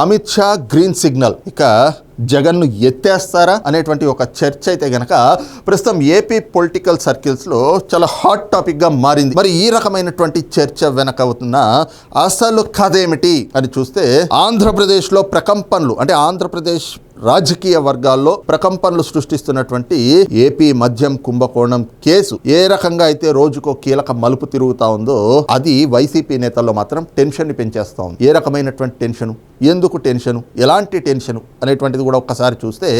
Amit Shah green signal. ఇక జగన్ను ఎత్తేస్తారా అనేటువంటి ఒక చర్చ అయితే గనక ప్రస్తుతం ఏపీ పొలిటికల్ సర్కిల్స్లో చాలా హాట్ టాపిక్గా మారింది. మరి ఈ రకమైనటువంటి చర్చ వెనక అవుతున్న అసలు కథ ఏమిటి అని చూస్తే ఆంధ్రప్రదేశ్లో ప్రకంపనలు అంటే ఆంధ్రప్రదేశ్ రాజకీయ వర్గాల్లో ప్రకంపనలు సృష్టిస్తున్నటువంటి ఏపీ మద్యం కుంభకోణం కేసు ఏ రకంగా అయితే రోజుకో కీలక మలుపు తిరుగుతా ఉందో అది వైసీపీ నేతల్లో మాత్రం టెన్షన్ పెంచేస్తా ఉంది. ఏ రకమైనటువంటి టెన్షన్? ఎందుకు టెన్షన్? ఎలాంటి టెన్షన్? అనేటువంటిది కూడా ఒక్కసారి చూస్తే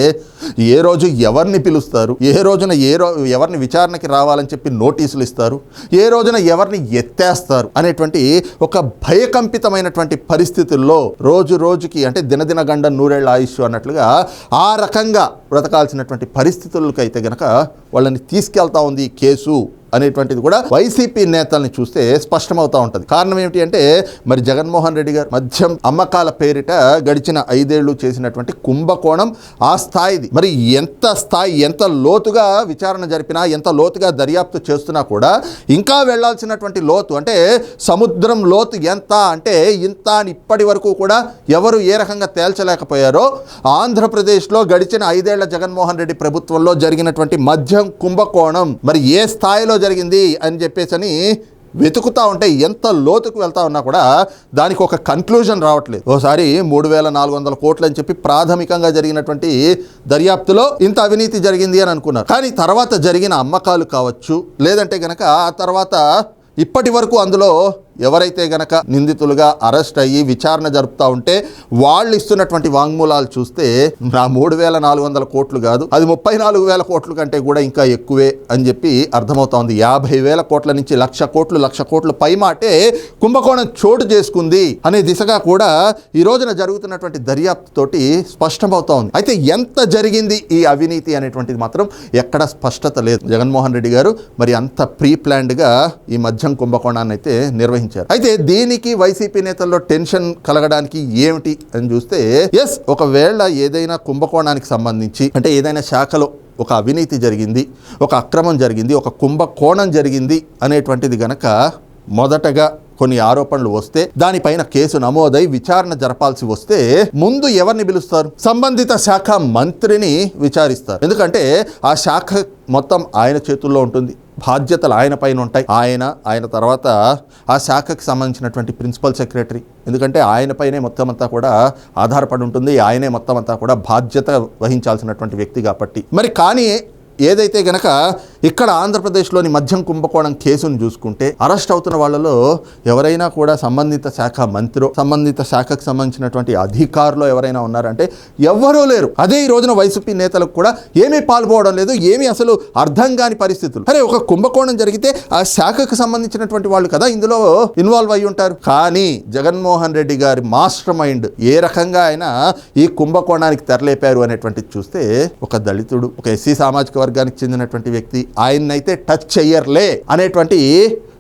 ఏ రోజు ఎవరిని పిలుస్తారు? ఏ రోజున ఏ రో ఎవరిని విచారణకి రావాలని చెప్పి నోటీసులు ఇస్తారు? ఏ రోజున ఎవరిని ఎత్తేస్తారు? అనేటువంటి ఒక భయకంపితమైనటువంటి పరిస్థితుల్లో రోజు రోజుకి అంటే దినదిన గండ నూరేళ్ళ ఆయుష్ అన్నట్లుగా ఆ రకంగా బ్రతకాల్సినటువంటి పరిస్థితులకైతే అయితే గనక వాళ్ళని తీసుకెళ్తా ఉంది కేసు. అనేటువంటిది కూడా వైసీపీ నేతల్ని చూస్తే స్పష్టమవుతా ఉంటుంది. కారణం ఏమిటి అంటే మరి జగన్మోహన్ రెడ్డి గారు మద్యం అమ్మకాల పేరిట గడిచిన ఐదేళ్ళు చేసినటువంటి కుంభకోణం ఆ స్థాయిది. మరి ఎంత స్థాయి ఎంత లోతుగా విచారణ జరిపినా ఎంత లోతుగా దర్యాప్తు చేస్తున్నా కూడా ఇంకా వెళ్ళాల్సినటువంటి లోతు అంటే సముద్రం లోతు ఎంత అంటే ఇంత అని ఇప్పటి వరకు కూడా ఎవరు ఏ రకంగా తేల్చలేకపోయారో ఆంధ్రప్రదేశ్లో గడిచిన ఐదేళ్ళ జగన్మోహన్ రెడ్డి ప్రభుత్వంలో జరిగినటువంటి మద్యం కుంభకోణం మరి ఏ స్థాయిలో జరిగింది అని చెప్పేసి అని వెతుకుతా ఉంటే ఎంత లోతుకు వెళ్తా ఉన్నా కూడా దానికి ఒక కన్క్లూజన్ రావట్లేదు. ఓసారి మూడు వేల నాలుగు వందల కోట్లు అని చెప్పి ప్రాథమికంగా జరిగినటువంటి దర్యాప్తులో ఇంత అవినీతి జరిగింది అని అనుకున్నారు. కానీ తర్వాత జరిగిన అమ్మకాలు కావచ్చు లేదంటే కనుక ఆ తర్వాత ఇప్పటి వరకు అందులో ఎవరైతే గనక నిందితులుగా అరెస్ట్ అయ్యి విచారణ జరుపుతూ ఉంటే వాళ్ళు ఇస్తున్నటువంటి వాంగ్మూలాలు చూస్తే నా మూడు వేల నాలుగు వందల కోట్లు కాదు అది ముప్పై నాలుగు వేల కోట్ల కంటే కూడా ఇంకా ఎక్కువే అని చెప్పి అర్థమవుతోంది యాభై వేల కోట్ల నుంచి లక్ష కోట్లు లక్ష కోట్లు పై మాటే కుంభకోణం చోటు చేసుకుంది అనే దిశగా కూడా ఈ రోజున జరుగుతున్నటువంటి దర్యాప్తు తోటి ఉంది. అయితే ఎంత జరిగింది ఈ అవినీతి అనేటువంటిది మాత్రం ఎక్కడ స్పష్టత లేదు. జగన్మోహన్ రెడ్డి గారు మరి అంత ప్రీ ప్లాన్డ్గా ఈ మద్యం కుంభకోణాన్ని అయితే నిర్వహించారు. అయితే దీనికి వైసీపీ నేతల్లో టెన్షన్ కలగడానికి ఏమిటి అని చూస్తే ఎస్ ఒకవేళ ఏదైనా కుంభకోణానికి సంబంధించి అంటే ఏదైనా శాఖలో ఒక అవినీతి జరిగింది ఒక అక్రమం జరిగింది ఒక కుంభకోణం జరిగింది అనేటువంటిది గనక మొదటగా కొన్ని ఆరోపణలు వస్తే దానిపైన కేసు నమోదై విచారణ జరపాల్సి వస్తే ముందు ఎవరిని పిలుస్తారు? సంబంధిత శాఖ మంత్రిని విచారిస్తారు. ఎందుకంటే ఆ శాఖ మొత్తం ఆయన చేతుల్లో ఉంటుంది. బాధ్యతలు ఆయన పైన ఉంటాయి. ఆయన ఆయన తర్వాత ఆ శాఖకి సంబంధించినటువంటి ప్రిన్సిపల్ సెక్రటరీ. ఎందుకంటే ఆయన పైనే మొత్తం అంతా కూడా ఆధారపడి ఉంటుంది. ఆయనే మొత్తం అంతా కూడా బాధ్యత వహించాల్సినటువంటి వ్యక్తి కాబట్టి. మరి కానీ ఏదైతే గనక ఇక్కడ ఆంధ్రప్రదేశ్లోని మద్యం కుంభకోణం కేసును చూసుకుంటే అరెస్ట్ అవుతున్న వాళ్ళలో ఎవరైనా కూడా సంబంధిత శాఖ మంత్రి సంబంధిత శాఖకు సంబంధించినటువంటి అధికారులు ఎవరైనా ఉన్నారంటే ఎవ్వరూ లేరు. అదే ఈ రోజున వైసీపీ నేతలకు కూడా ఏమీ పాల్పోవడం లేదు ఏమీ అసలు అర్థం కాని పరిస్థితులు. అరే ఒక కుంభకోణం జరిగితే ఆ శాఖకు సంబంధించినటువంటి వాళ్ళు కదా ఇందులో ఇన్వాల్వ్ అయి ఉంటారు. కానీ జగన్మోహన్ రెడ్డి గారి మాస్టర్ మైండ్ ఏ రకంగా ఆయన ఈ కుంభకోణానికి తెరలేపారు అనేటువంటిది చూస్తే ఒక దళితుడు ఒక ఎస్సీ సామాజిక వర్గానికి చెందినటువంటి వ్యక్తి ఆయన్నైతే టచ్ చెయ్యర్లే అనేటువంటి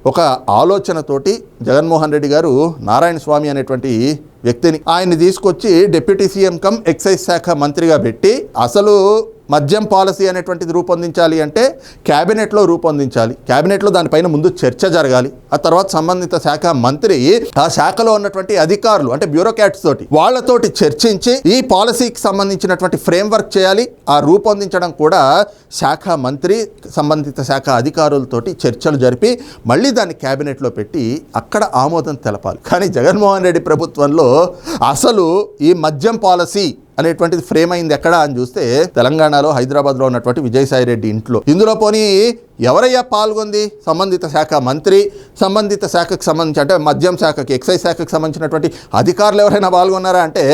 ఒక ఆలోచనతోటి జగన్మోహన్ రెడ్డి గారు నారాయణ స్వామి అనేటువంటి వ్యక్తిని ఆయన్ని తీసుకొచ్చి డిప్యూటీ సీఎం కమ్ ఎక్సైజ్ శాఖ మంత్రిగా పెట్టి అసలు మద్యం పాలసీ అనేటువంటిది రూపొందించాలి అంటే క్యాబినెట్లో రూపొందించాలి. క్యాబినెట్లో దానిపైన ముందు చర్చ జరగాలి. ఆ తర్వాత సంబంధిత శాఖ మంత్రి ఆ శాఖలో ఉన్నటువంటి అధికారులు అంటే బ్యూరోక్రాట్స్ తోటి వాళ్ళతోటి చర్చించి ఈ పాలసీకి సంబంధించినటువంటి ఫ్రేమ్ వర్క్ చేయాలి. ఆ రూపొందించడం కూడా శాఖ మంత్రి సంబంధిత శాఖ అధికారులతోటి చర్చలు జరిపి మళ్ళీ దాన్ని క్యాబినెట్లో పెట్టి అక్కడ ఆమోదం తెలపాలి. కానీ జగన్మోహన్ రెడ్డి ప్రభుత్వంలో అసలు ఈ మద్యం పాలసీ అనేటువంటిది ఫ్రేమ్ అయింది ఎక్కడ అని చూస్తే తెలంగాణలో హైదరాబాద్లో ఉన్నటువంటి విజయసాయి రెడ్డి ఇంట్లో. ఇందులో పోనీ ఎవరయ్యా పాల్గొంది? సంబంధిత శాఖ మంత్రి సంబంధిత శాఖకు సంబంధించి అంటే మద్యం శాఖకి ఎక్సైజ్ శాఖకు సంబంధించినటువంటి అధికారులు ఎవరైనా పాల్గొన్నారా? అంటే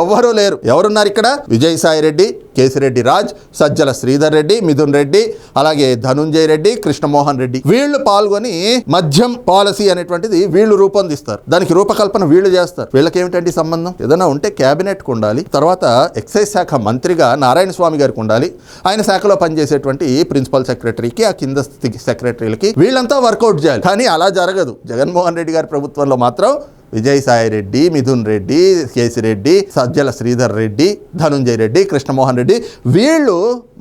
ఎవ్వరూ లేరు. ఎవరున్నారు ఇక్కడ? విజయసాయి రెడ్డి కేసిరెడ్డి రాజ్ సజ్జల శ్రీధర్ రెడ్డి మిథున్ రెడ్డి అలాగే ధనుంజయ రెడ్డి కృష్ణమోహన్ రెడ్డి. వీళ్ళు పాల్గొని మద్యం పాలసీ అనేటువంటిది వీళ్ళు రూపొందిస్తారు. దానికి రూపకల్పన వీళ్ళు చేస్తారు. వీళ్ళకి ఏమిటండి సంబంధం? ఏదైనా ఉంటే క్యాబినెట్కి ఉండాలి. తర్వాత ఎక్సైజ్ శాఖ మంత్రిగా నారాయణ స్వామి గారికి ఉండాలి. ఆయన శాఖలో పనిచేసేటువంటి ప్రిన్సిపల్ సెక్రటరీకి ఆ కింద స్థితి సెక్రటరీలకి వీళ్ళంతా వర్కౌట్ చేయాలి. కానీ అలా జరగదు. జగన్మోహన్ రెడ్డి గారి ప్రభుత్వంలో మాత్రం విజయసాయి రెడ్డి మిథున్ రెడ్డి కేసిరెడ్డి సజ్జల శ్రీధర్ రెడ్డి ధనుంజయ రెడ్డి కృష్ణమోహన్ రెడ్డి వీళ్ళు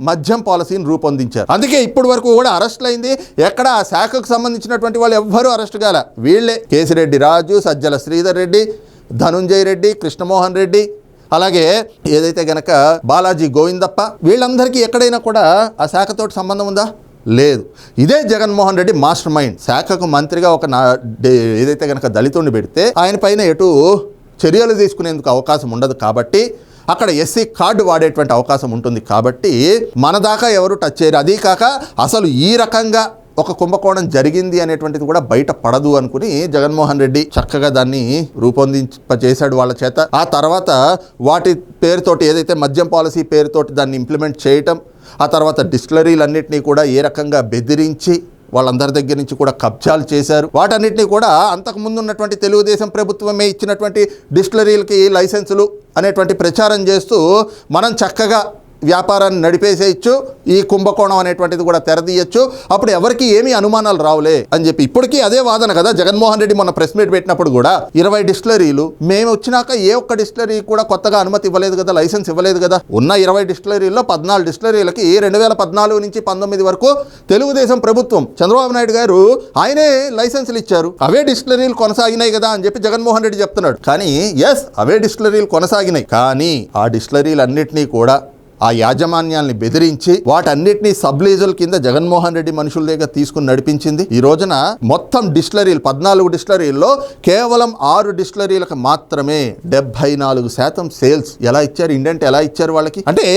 మద్యం పాలసీని రూపొందించారు. అందుకే ఇప్పటి వరకు కూడా అరెస్టులు అయింది ఎక్కడ ఆ శాఖకు సంబంధించినటువంటి వాళ్ళు ఎవ్వరూ అరెస్ట్ కాల. వీళ్ళే. కేసిరెడ్డి రాజు సజ్జల శ్రీధర్ రెడ్డి ధనుంజయ రెడ్డి కృష్ణమోహన్ రెడ్డి. అలాగే ఏదైతే గనక బాలాజీ గోవిందప్ప వీళ్ళందరికీ ఎక్కడైనా కూడా ఆ శాఖతోటి సంబంధం ఉందా? లేదు. ఇదే జగన్మోహన్ రెడ్డి మాస్టర్ మైండ్. శాఖకు మంత్రిగా ఒక నా ఏదైతే కనుక దళితుడిని పెడితే ఆయన పైన ఎటు చర్యలు తీసుకునేందుకు అవకాశం ఉండదు కాబట్టి అక్కడ ఎస్సీ కార్డు వాడేటువంటి అవకాశం ఉంటుంది కాబట్టి మన దాకా ఎవరు టచ్ చేయరు. అదీ కాక అసలు ఈ రకంగా ఒక కుంభకోణం జరిగింది అనేటువంటిది కూడా బయట పడదు అనుకుని జగన్మోహన్ రెడ్డి చక్కగా దాన్ని రూపొందింపచేశాడు వాళ్ళ చేత. ఆ తర్వాత వాటి పేరుతోటి ఏదైతే మద్యం పాలసీ పేరుతోటి దాన్ని ఇంప్లిమెంట్ చేయటం ఆ తర్వాత డిస్టిలరీలన్నింటినీ కూడా ఏ రకంగా బెదిరించి వాళ్ళందరి దగ్గర నుంచి కూడా కబ్జాలు చేశారు. వాటన్నిటినీ కూడా అంతకు ముందు ఉన్నటువంటి తెలుగుదేశం ప్రభుత్వమే ఇచ్చినటువంటి డిస్టిలరీలకి లైసెన్సులు అనేటువంటి ప్రచారం చేస్తూ మనం చక్కగా వ్యాపారాన్ని నడిపేసేయచ్చు ఈ కుంభకోణం అనేటువంటిది కూడా తెరదీయచ్చు. అప్పుడు ఎవరికి ఏమీ అనుమానాలు రావులే అని చెప్పి ఇప్పటికీ అదే వాదన కదా. జగన్మోహన్ రెడ్డి మొన్న ప్రెస్ మీట్ పెట్టినప్పుడు కూడా ఇరవై డిస్టిలరీలు మేము వచ్చినాక ఏ ఒక్క డిస్టిలరీ కూడా కొత్తగా అనుమతి ఇవ్వలేదు కదా లైసెన్స్ ఇవ్వలేదు కదా. ఉన్న ఇరవై డిస్టిలరీల్లో పద్నాలుగు డిస్టిలరీలకి రెండు వేల పద్నాలుగు నుంచి పంతొమ్మిది వరకు తెలుగుదేశం ప్రభుత్వం చంద్రబాబు నాయుడు గారు ఆయనే లైసెన్సులు ఇచ్చారు. అవే డిస్టిలరీలు కొనసాగినాయి కదా అని చెప్పి జగన్మోహన్ రెడ్డి చెప్తున్నాడు. కానీ ఎస్ అవే డిస్టిలరీలు కొనసాగినాయి. కానీ ఆ డిస్టిలరీలు అన్నింటినీ కూడా ఆ యాజమాన్యాల్ని బెదిరించి వాటన్నిటినీ సబ్లీజుల కింద జగన్మోహన్ రెడ్డి మనుషుల దగ్గర తీసుకుని నడిపించింది. ఈ రోజున మొత్తం డిస్టిలరీలు పద్నాలుగు డిస్టిలరీల్లో కేవలం ఆరు డిస్టిలరీలకు మాత్రమే డెబ్బై నాలుగు శాతం సేల్స్ ఎలా ఇచ్చారు ఇండెంట్ ఎలా ఇచ్చారు వాళ్ళకి? అంటే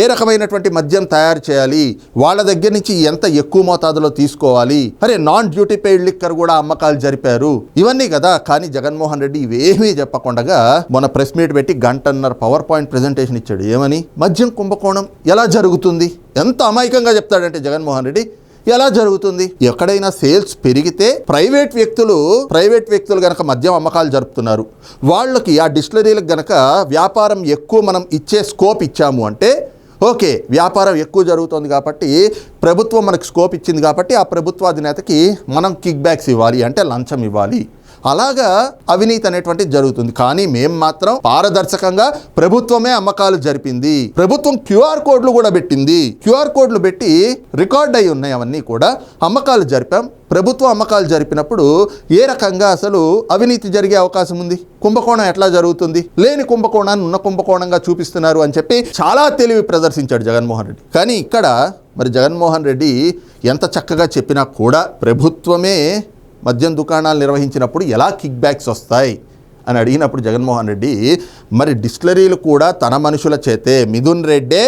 ఏ రకమైనటువంటి మద్యం తయారు చేయాలి వాళ్ళ దగ్గర నుంచి ఎంత ఎక్కువ మోతాదులో తీసుకోవాలి? అరే నాన్ డ్యూటీ పెయిడ్ లిక్కర్ కూడా అమ్మకాలు జరిపారు. ఇవన్నీ కదా కానీ జగన్మోహన్ రెడ్డి ఇవేమీ చెప్పకుండా మన ప్రెస్ మీట్ పెట్టి గంటన్నర పవర్ పాయింట్ ప్రెజెంటేషన్ ఇచ్చాడు. ఏమని? మద్యం కుంభకోణం ఎలా జరుగుతుంది? ఎంత అమాయకంగా చెప్తాడంటే జగన్మోహన్ రెడ్డి ఎలా జరుగుతుంది? ఎక్కడైనా సేల్స్ పెరిగితే ప్రైవేట్ వ్యక్తులు ప్రైవేట్ వ్యక్తులు గనక మద్యం అమ్మకాలు జరుపుతున్నారు. వాళ్ళకి ఆ డిస్టిలరీలకు గనక వ్యాపారం ఎక్కువ మనం ఇచ్చే స్కోప్ ఇచ్చాము అంటే ఓకే వ్యాపారం ఎక్కువ జరుగుతుంది కాబట్టి ప్రభుత్వం మనకు స్కోప్ ఇచ్చింది కాబట్టి ఆ ప్రభుత్వాధినేతకి మనం కిక్ బ్యాక్స్ ఇవ్వాలి అంటే లంచం ఇవ్వాలి. అలాగా అవినీతి అనేటువంటిది జరుగుతుంది. కానీ మేము మాత్రం పారదర్శకంగా ప్రభుత్వమే అమ్మకాలు జరిపింది. ప్రభుత్వం క్యూఆర్ కోడ్లు కూడా పెట్టింది. క్యూఆర్ కోడ్లు పెట్టి రికార్డ్ అయి ఉన్నాయి అవన్నీ కూడా. అమ్మకాలు జరిపాం. ప్రభుత్వ అమ్మకాలు జరిపినప్పుడు ఏ రకంగా అసలు అవినీతి జరిగే అవకాశం ఉంది? కుంభకోణం ఎట్లా జరుగుతుంది? లేని కుంభకోణాన్ని ఉన్న కుంభకోణంగా చూపిస్తున్నారు అని చెప్పి చాలా తెలివి ప్రదర్శించాడు జగన్మోహన్ రెడ్డి. కానీ ఇక్కడ మరి జగన్మోహన్ రెడ్డి ఎంత చక్కగా చెప్పినా కూడా ప్రభుత్వమే మద్యం దుకాణాలు నిర్వహించినప్పుడు ఎలా కిక్ బ్యాక్స్ వస్తాయి అని అడిగినప్పుడు జగన్మోహన్ రెడ్డి మరి డిస్టిలరీలు కూడా తన మనుషుల చేతే మిథున్ రెడ్డే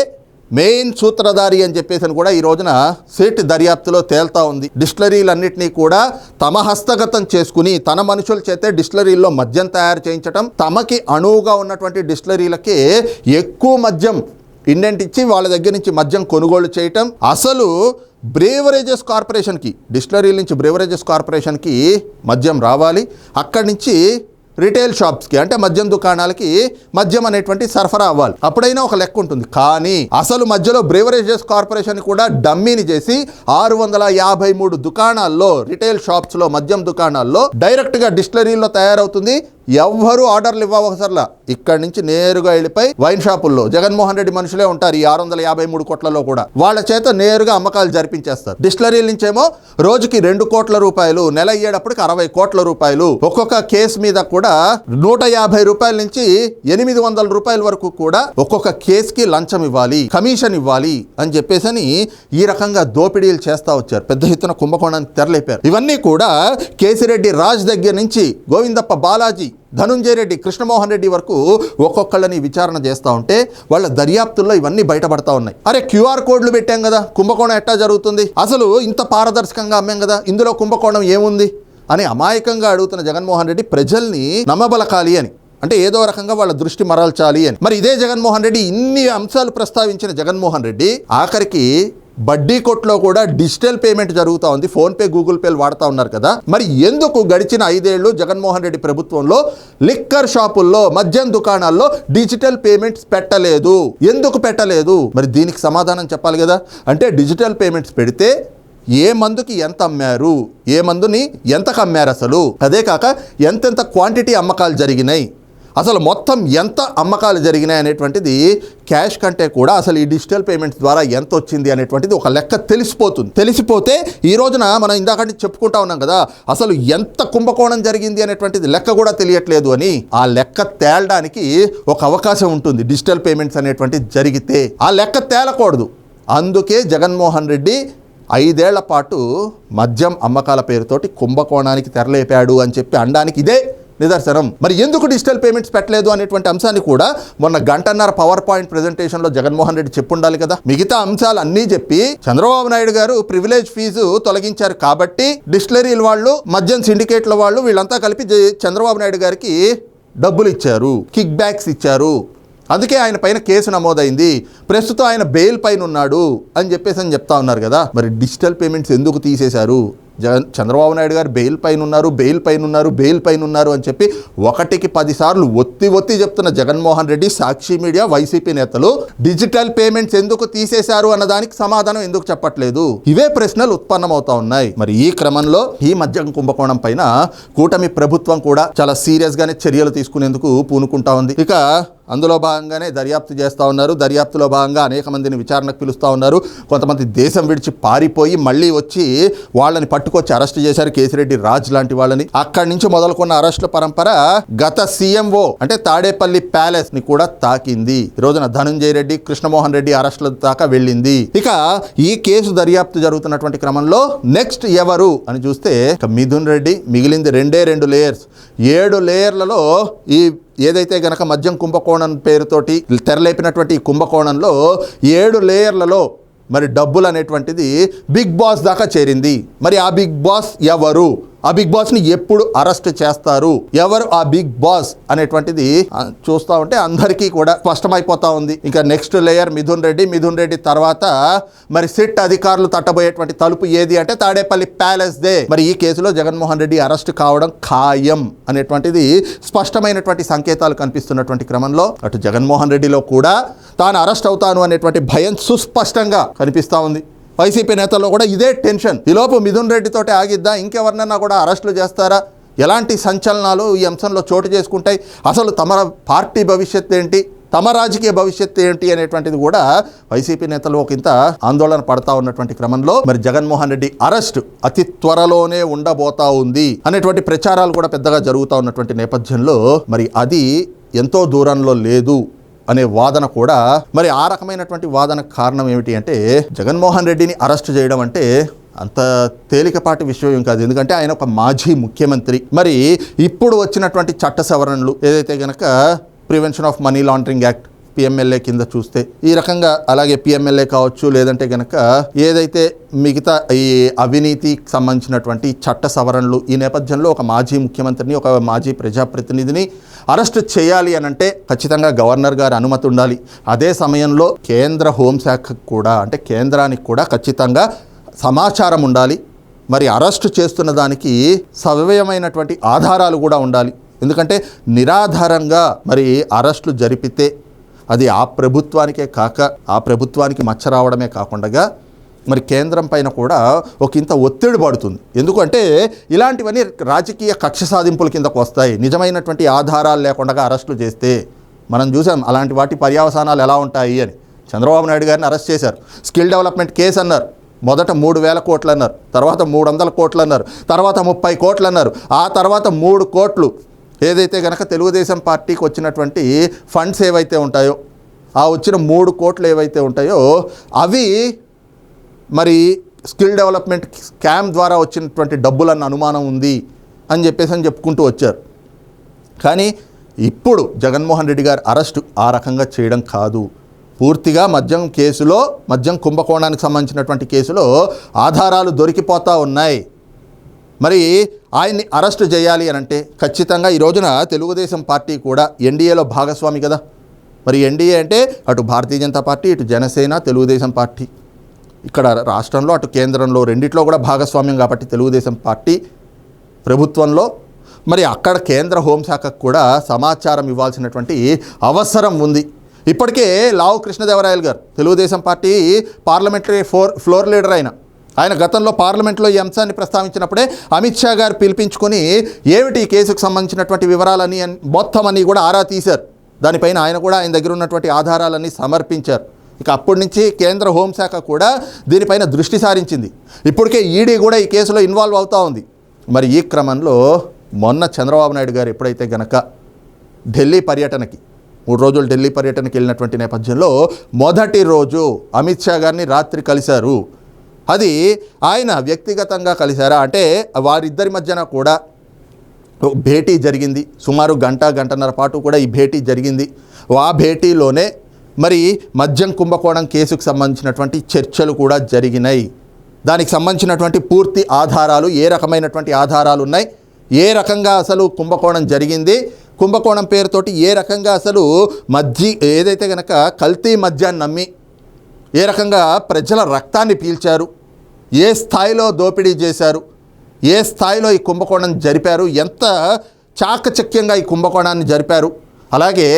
మెయిన్ సూత్రధారి అని చెప్పేసి అని కూడా ఈ రోజున సిట్ దర్యాప్తులో తేల్తా ఉంది. డిస్టిలరీలన్నింటినీ కూడా తమ హస్తగతం చేసుకుని తన మనుషుల చేతే డిస్టిలరీల్లో మద్యం తయారు చేయించటం తమకి అణువుగా ఉన్నటువంటి డిస్టిలరీలకి ఎక్కువ మద్యం ఇండెంట్ ఇచ్చి వాళ్ళ దగ్గర నుంచి మద్యం కొనుగోలు చేయటం అసలు బ్రేవరేజెస్ కార్పొరేషన్కి డిస్టిలరీల నుంచి బ్రేవరేజెస్ కార్పొరేషన్కి మద్యం రావాలి. అక్కడి నుంచి రిటైల్ షాప్స్కి అంటే మద్యం దుకాణాలకి మద్యం అనేటువంటి సరఫరా అవ్వాలి. అప్పుడైనా ఒక లెక్క ఉంటుంది. కానీ అసలు మధ్యలో బ్రేవరేజెస్ కార్పొరేషన్ కూడా డమ్మీని చేసి ఆరు వందల యాభై మూడు దుకాణాల్లో రిటైల్ షాప్స్లో మద్యం దుకాణాల్లో డైరెక్ట్గా డిస్టిలరీలో తయారవుతుంది. ఎవ్వరూ ఆర్డర్లు ఇవ్వవసరలా ఇక్కడి నుంచి నేరుగా వెళ్ళిపోయి వైన్ షాపుల్లో. జగన్మోహన్ రెడ్డి మనుషులే ఉంటారు ఈ ఆరు వందల యాభై మూడు కోట్లలో కూడా. వాళ్ళ చేత నేరుగా అమ్మకాలు జరిపించేస్తారు. డిస్టిలరీల నుంచేమో రోజుకి రెండు కోట్ల రూపాయలు నెల అయ్యేటప్పటికి అరవై కోట్ల రూపాయలు. ఒక్కొక్క కేసు మీద కూడా నూట యాభై రూపాయల నుంచి ఎనిమిది వందల రూపాయల వరకు కూడా ఒక్కొక్క కేసుకి లంచం ఇవ్వాలి కమిషన్ ఇవ్వాలి అని చెప్పేసి ఈ రకంగా దోపిడీలు చేస్తా వచ్చారు. పెద్ద ఎత్తున కుంభకోణాన్ని తెరలేపారు. ఇవన్నీ కూడా కేసిరెడ్డి రాజ్ దగ్గర నుంచి గోవిందప్ప బాలాజీ ధనుంజయ రెడ్డి కృష్ణమోహన్ రెడ్డి వరకు ఒక్కొక్కళ్ళని విచారణ చేస్తూ ఉంటే వాళ్ళ దర్యాప్తుల్లో ఇవన్నీ బయటపడతా ఉన్నాయి. అరే క్యూఆర్ కోడ్లు పెట్టాం కదా కుంభకోణం ఎట్టా జరుగుతుంది? అసలు ఇంత పారదర్శకంగా అమ్మాం కదా ఇందులో కుంభకోణం ఏముంది? అని అమాయకంగా అడుగుతున్న జగన్మోహన్ రెడ్డి ప్రజల్ని నమ్మబలకాలి అని. అంటే ఏదో రకంగా వాళ్ళ దృష్టి మరల్చాలి అని. మరి ఇదే జగన్మోహన్ రెడ్డి ఇన్ని అంశాలు ప్రస్తావించిన జగన్మోహన్ రెడ్డి ఆఖరికి బడ్డీ కొట్లో కూడా డిజిటల్ పేమెంట్ జరుగుతూ ఉంది. ఫోన్పే గూగుల్ పేలు వాడుతూ ఉన్నారు కదా. మరి ఎందుకు గడిచిన ఐదేళ్ళు జగన్మోహన్ రెడ్డి ప్రభుత్వంలో లిక్కర్ షాపుల్లో మద్యం దుకాణాల్లో డిజిటల్ పేమెంట్స్ పెట్టలేదు? ఎందుకు పెట్టలేదు? మరి దీనికి సమాధానం చెప్పాలి కదా. అంటే డిజిటల్ పేమెంట్స్ పెడితే ఏ మందుకి ఎంత అమ్మారు? ఏ మందుని ఎంతకు అమ్మారు అసలు? అదే కాక ఎంతెంత క్వాంటిటీ అమ్మకాలు జరిగినాయి? అసలు మొత్తం ఎంత అమ్మకాలు జరిగినాయి అనేటువంటిది క్యాష్ కంటే కూడా అసలు ఈ డిజిటల్ పేమెంట్స్ ద్వారా ఎంత వచ్చింది అనేటువంటిది ఒక లెక్క తెలిసిపోతుంది. తెలిసిపోతే ఈ రోజున మనం ఇందాక చెప్పుకుంటా ఉన్నాం కదా అసలు ఎంత కుంభకోణం జరిగింది అనేటువంటిది లెక్క కూడా తెలియట్లేదు అని ఆ లెక్క తేలడానికి ఒక అవకాశం ఉంటుంది డిజిటల్ పేమెంట్స్ అనేటువంటిది జరిగితే. ఆ లెక్క తేలకూడదు. అందుకే జగన్మోహన్ రెడ్డి ఐదేళ్ళ పాటు మద్యం అమ్మకాల పేరుతోటి కుంభకోణానికి తెరలేపాడు అని చెప్పి అనడానికి ఇదే నిదర్శనం. మరి ఎందుకు డిజిటల్ పేమెంట్స్ పెట్టలేదు అనేటువంటి అంశాన్ని కూడా మొన్న గంటన్నర పవర్ పాయింట్ ప్రెజెంటేషన్లో జగన్మోహన్ రెడ్డి చెప్పుండాలి కదా. మిగతా అంశాలు అన్నీ చెప్పి చంద్రబాబు నాయుడు గారు ప్రివిలేజ్ ఫీజు తొలగించారు కాబట్టి డిస్టిలరీల వాళ్ళు మద్యం సిండికేట్ల వాళ్ళు వీళ్ళంతా కలిపి చంద్రబాబు నాయుడు గారికి డబ్బులు ఇచ్చారు కిక్ బ్యాక్స్ ఇచ్చారు. అందుకే ఆయన పైన కేసు నమోదైంది. ప్రస్తుతం ఆయన బెయిల్ పైన ఉన్నాడు అని చెప్పేసి అని చెప్తా ఉన్నారు కదా. మరి డిజిటల్ పేమెంట్స్ ఎందుకు తీసేశారు? జగన్ చంద్రబాబు నాయుడు గారు బెయిల్ పైన ఉన్నారు బెయిల్ పైన ఉన్నారు బెయిల్ పైన ఉన్నారు అని చెప్పి ఒకటికి పదిసార్లు ఒత్తి ఒత్తి చెప్తున్న జగన్మోహన్ రెడ్డి సాక్షి మీడియా వైసీపీ నేతలు డిజిటల్ పేమెంట్స్ ఎందుకు తీసేశారు అన్న దానికి సమాధానం ఎందుకు చెప్పట్లేదు? ఇవే ప్రశ్నలు ఉత్పన్నమవుతా ఉన్నాయి. మరి ఈ క్రమంలో ఈ మద్యం కుంభకోణం పైన కూటమి ప్రభుత్వం కూడా చాలా సీరియస్ గానే చర్యలు తీసుకునేందుకు పూనుకుంటా ఉంది. ఇక అందులో భాగంగానే దర్యాప్తు చేస్తూ ఉన్నారు. దర్యాప్తులో భాగంగా అనేక మందిని విచారణకు పిలుస్తూ ఉన్నారు. కొంతమంది దేశం విడిచి పారిపోయి మళ్ళీ వచ్చి వాళ్ళని పట్టుకొచ్చి అరెస్ట్ చేశారు కేసిరెడ్డి రాజ్ లాంటి వాళ్ళని. అక్కడి నుంచి మొదలుకున్న అరెస్టుల పరంపర గత సీఎంఓ అంటే తాడేపల్లి ప్యాలెస్ని కూడా తాకింది. ఈ రోజున ధనుంజయ రెడ్డి కృష్ణమోహన్ రెడ్డి అరెస్టుల దాకా వెళ్ళింది. ఇక ఈ కేసు దర్యాప్తు జరుగుతున్నటువంటి క్రమంలో నెక్స్ట్ ఎవరు అని చూస్తే మిథున్ రెడ్డి మిగిలింది రెండే రెండు లేయర్స్. ఏడు లేయర్లలో ఈ ఏదైతే గనక మద్యం కుంభకోణం పేరుతోటి తెరలేపినటువంటి ఈ కుంభకోణంలో ఏడు లేయర్లలో మరి డబ్బులు అనేటువంటిది బిగ్ బాస్ దాకా చేరింది. మరి ఆ బిగ్ బాస్ ఎవరు? ఆ బిగ్ బాస్ని ఎప్పుడు అరెస్ట్ చేస్తారు? ఎవరు ఆ బిగ్ బాస్ అనేటువంటిది చూస్తూ ఉంటే అందరికీ కూడా స్పష్టమైపోతా ఉంది. ఇంకా నెక్స్ట్ లేయర్ మిథున్ రెడ్డి మిథున్ రెడ్డి తర్వాత మరి సిట్ అధికారులు తట్టబోయేటువంటి తలుపు ఏది అంటే తాడేపల్లి ప్యాలెస్ దే మరి ఈ కేసులో జగన్మోహన్ రెడ్డి అరెస్ట్ కావడం ఖాయం అనేటువంటిది స్పష్టమైనటువంటి సంకేతాలు కనిపిస్తున్నటువంటి క్రమంలో అటు జగన్మోహన్ రెడ్డిలో కూడా తాను అరెస్ట్ అవుతాను అనేటువంటి భయం సుస్పష్టంగా కనిపిస్తూ ఉంది. వైసీపీ నేతల్లో కూడా ఇదే టెన్షన్. ఈలోపు మిథున్ రెడ్డితోటి ఆగిద్దా? ఇంకెవరినన్నా కూడా అరెస్టులు చేస్తారా? ఎలాంటి సంచలనాలు ఈ అంశంలో చోటు చేసుకుంటాయి? అసలు తమ పార్టీ భవిష్యత్ ఏంటి? తమ రాజకీయ భవిష్యత్తు ఏంటి అనేటువంటిది కూడా వైసీపీ నేతలు ఒక ఇంత ఆందోళన పడతా ఉన్నటువంటి క్రమంలో మరి జగన్మోహన్ రెడ్డి అరెస్ట్ అతి త్వరలోనే ఉండబోతా ఉంది అనేటువంటి ప్రచారాలు కూడా పెద్దగా జరుగుతూ ఉన్నటువంటి నేపథ్యంలో మరి అది ఎంతో దూరంలో లేదు. అనే వాదన కూడా మరి ఆ రకమైనటువంటి వాదనకు కారణం ఏమిటి అంటే జగన్మోహన్ రెడ్డిని అరెస్ట్ చేయడం అంటే అంత తేలికపాటి విషయం కాదు. ఎందుకంటే ఆయన ఒక మాజీ ముఖ్యమంత్రి. మరి ఇప్పుడు వచ్చినటువంటి చట్ట సవరణలు ఏదైతే గనక prevention of money laundering act PMLA కింద చూస్తే ఈ రకంగా అలాగే పిఎంఎల్ఏ కావచ్చు లేదంటే కనుక ఏదైతే మిగతా ఈ అవినీతికి సంబంధించినటువంటి చట్ట సవరణలు ఈ నేపథ్యంలో ఒక మాజీ ముఖ్యమంత్రిని ఒక మాజీ ప్రజాప్రతినిధిని అరెస్ట్ చేయాలి అని అంటే ఖచ్చితంగా గవర్నర్ గారి అనుమతి ఉండాలి. అదే సమయంలో కేంద్ర హోంశాఖకు కూడా అంటే కేంద్రానికి కూడా ఖచ్చితంగా సమాచారం ఉండాలి. మరి అరెస్ట్ చేస్తున్న దానికి సవ్యమైనటువంటి ఆధారాలు కూడా ఉండాలి. ఎందుకంటే నిరాధారంగా మరి అరెస్టులు జరిపితే అది ఆ ప్రభుత్వానికే కాక ఆ ప్రభుత్వానికి మచ్చ రావడమే కాకుండా మరి కేంద్రం పైన కూడా ఒక ఇంత ఒత్తిడి పడుతుంది. ఎందుకంటే ఇలాంటివన్నీ రాజకీయ కక్ష సాధింపుల కిందకు వస్తాయి. నిజమైనటువంటి ఆధారాలు లేకుండా అరెస్టులు చేస్తే మనం చూసాం అలాంటి వాటి పర్యవసానాలు ఎలా ఉంటాయి అని. చంద్రబాబు నాయుడు గారిని అరెస్ట్ చేశారు. స్కిల్ డెవలప్మెంట్ కేసు అన్నారు. మొదట మూడు వేల కోట్లు అన్నారు. తర్వాత మూడు వందల కోట్లు అన్నారు. తర్వాత ముప్పై కోట్లు అన్నారు. ఆ తర్వాత మూడు కోట్లు ఏదైతే కనుక తెలుగుదేశం పార్టీకి వచ్చినటువంటి ఫండ్స్ ఏవైతే ఉంటాయో ఆ వచ్చిన మూడు కోట్లు ఏవైతే ఉంటాయో అవి మరి స్కిల్ డెవలప్మెంట్ స్కామ్ ద్వారా వచ్చినటువంటి డబ్బులన్న అనుమానం ఉంది అని చెప్పేసి అని చెప్పుకుంటూ వచ్చారు. కానీ ఇప్పుడు జగన్మోహన్ రెడ్డి గారు అరెస్టు ఆ రకంగా చేయడం కాదు. పూర్తిగా మద్యం కేసులో మద్యం కుంభకోణానికి సంబంధించినటువంటి కేసులో ఆధారాలు దొరికిపోతూ ఉన్నాయి. మరి ఆయన్ని అరెస్టు చేయాలి అని అంటే ఖచ్చితంగా ఈ రోజున తెలుగుదేశం పార్టీ కూడా ఎన్డీఏలో భాగస్వామి కదా. మరి ఎన్డీఏ అంటే అటు భారతీయ జనతా పార్టీ ఇటు జనసేన తెలుగుదేశం పార్టీ. ఇక్కడ రాష్ట్రంలో అటు కేంద్రంలో రెండిట్లో కూడా భాగస్వామ్యం కాబట్టి తెలుగుదేశం పార్టీ ప్రభుత్వంలో. మరి అక్కడ కేంద్ర హోంశాఖకు కూడా సమాచారం ఇవ్వాల్సినటువంటి అవసరం ఉంది. ఇప్పటికే లావు కృష్ణదేవరాయలు గారు Telugu Desam party parliamentary for floor leader అయిన ఆయన గతంలో పార్లమెంట్లో ఈ అంశాన్ని ప్రస్తావించినప్పుడే అమిత్ షా గారు పిలిపించుకొని ఏమిటి ఈ కేసుకు సంబంధించినటువంటి వివరాలని మొత్తం అన్ని కూడా ఆరా తీశారు. దానిపైన ఆయన కూడా ఆయన దగ్గర ఉన్నటువంటి ఆధారాలన్నీ సమర్పించారు. ఇక అప్పటి నుంచి కేంద్ర హోంశాఖ కూడా దీనిపైన దృష్టి సారించింది. ఇప్పటికే ఈడీ కూడా ఈ కేసులో ఇన్వాల్వ్ అవుతూ ఉంది. మరి ఈ క్రమంలో మొన్న చంద్రబాబు నాయుడు గారు ఎప్పుడైతే గనక ఢిల్లీ పర్యటనకి మూడు రోజులు ఢిల్లీ పర్యటనకి వెళ్ళినటువంటి నేపథ్యంలో మొదటి రోజు అమిత్ షా గారిని రాత్రి కలిశారు. అది ఆయన వ్యక్తిగతంగా కలిశారా? అంటే వారిద్దరి మధ్యన కూడా భేటీ జరిగింది. సుమారు గంట గంటన్నర పాటు కూడా ఈ భేటీ జరిగింది. ఆ భేటీలోనే మరి మద్యం కుంభకోణం కేసుకు సంబంధించినటువంటి చర్చలు కూడా జరిగినాయి. దానికి సంబంధించినటువంటి పూర్తి ఆధారాలు ఏ రకమైనటువంటి ఆధారాలు ఉన్నాయి? ఏ రకంగా అసలు కుంభకోణం జరిగింది? కుంభకోణం పేరుతోటి ఏ రకంగా అసలు మద్య ఏదైతే కనుక కల్తీ మద్యాన్ని నమ్మి ఏ రకంగా ప్రజల రక్తాన్ని పీల్చారు? ఏ స్థాయిలో దోపిడీ చేశారు? ఏ స్థాయిలో ఈ కుంభకోణం జరిపారు? ఎంత చాకచక్యంగా ఈ కుంభకోణాన్ని జరిపారు? అలాగే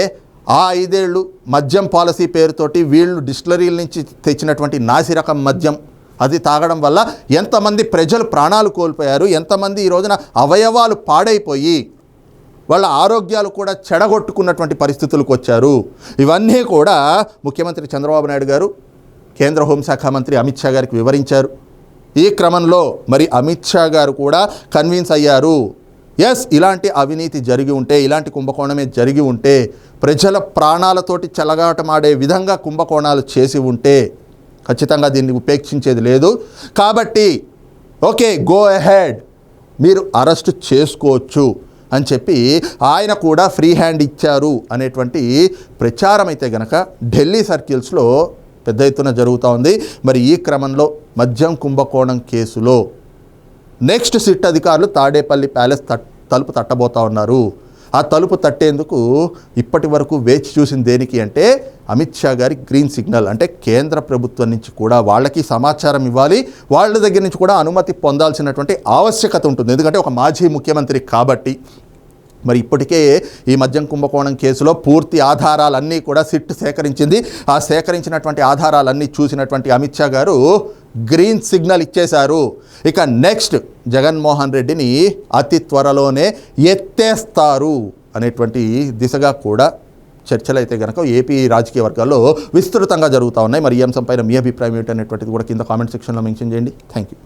ఆ ఐదేళ్ళు మద్యం పాలసీ పేరుతోటి వీళ్ళు డిస్టిలరీల నుంచి తెచ్చినటువంటి నాసిరకం మద్యం అది తాగడం వల్ల ఎంతమంది ప్రజలు ప్రాణాలు కోల్పోయారు? ఎంతమంది ఈ రోజున అవయవాలు పాడైపోయి వాళ్ళ ఆరోగ్యాలు కూడా చెడగొట్టుకున్నటువంటి పరిస్థితులకు వచ్చారు? ఇవన్నీ కూడా ముఖ్యమంత్రి చంద్రబాబు నాయుడు గారు కేంద్ర హోంశాఖ మంత్రి అమిత్ షా గారికి వివరించారు. ఈ క్రమంలో మరి అమిత్ షా గారు కూడా కన్విన్స్ అయ్యారు. ఎస్ ఇలాంటి అవినీతి జరిగి ఉంటే ఇలాంటి కుంభకోణమే జరిగి ఉంటే ప్రజల ప్రాణాలతోటి చెలగాటమాడే విధంగా కుంభకోణాలు చేసి ఉంటే ఖచ్చితంగా దీన్ని ఉపేక్షించేది లేదు. కాబట్టి ఓకే గో అహెడ్ మీరు అరెస్ట్ చేసుకోవచ్చు అని చెప్పి ఆయన కూడా ఫ్రీ హ్యాండ్ ఇచ్చారు అనేటువంటి ప్రచారం అయితే గనక ఢిల్లీ సర్కిల్స్లో పెద్ద ఎత్తున జరుగుతూ ఉంది. మరి ఈ క్రమంలో మద్యం కుంభకోణం కేసులో నెక్స్ట్ సిట్ అధికారులు తాడేపల్లి ప్యాలెస్ తలుపు తట్టబోతా ఉన్నారు. ఆ తలుపు తట్టేందుకు ఇప్పటి వరకు వేచి చూసింది దేనికి అంటే అమిత్ షా గారి గ్రీన్ సిగ్నల్. అంటే కేంద్ర ప్రభుత్వం నుంచి కూడా వాళ్ళకి సమాచారం ఇవ్వాలి. వాళ్ళ దగ్గర నుంచి కూడా అనుమతి పొందాల్సినటువంటి ఆవశ్యకత ఉంటుంది. ఎందుకంటే ఒక మాజీ ముఖ్యమంత్రి కాబట్టి మరి ఇప్పటికే ఈ మద్యం కుంభకోణం కేసులో పూర్తి ఆధారాలన్నీ కూడా సిట్ సేకరించింది. ఆ సేకరించినటువంటి ఆధారాలన్నీ చూసినటువంటి అమిత్ షా గారు గ్రీన్ సిగ్నల్ ఇచ్చేశారు. ఇక నెక్స్ట్ జగన్మోహన్ రెడ్డిని అతి త్వరలోనే ఎత్తేస్తారు అనేటువంటి దిశగా కూడా చర్చలు అయితే కనుక ఏపీ రాజకీయ వర్గాల్లో విస్తృతంగా జరుగుతూ ఉన్నాయి. మరి ఈ అంశంపైన మీ అభిప్రాయం ఏంటనేటువంటిది కూడా కింద కామెంట్ సెక్షన్లో మెన్షన్ చేయండి. Thank you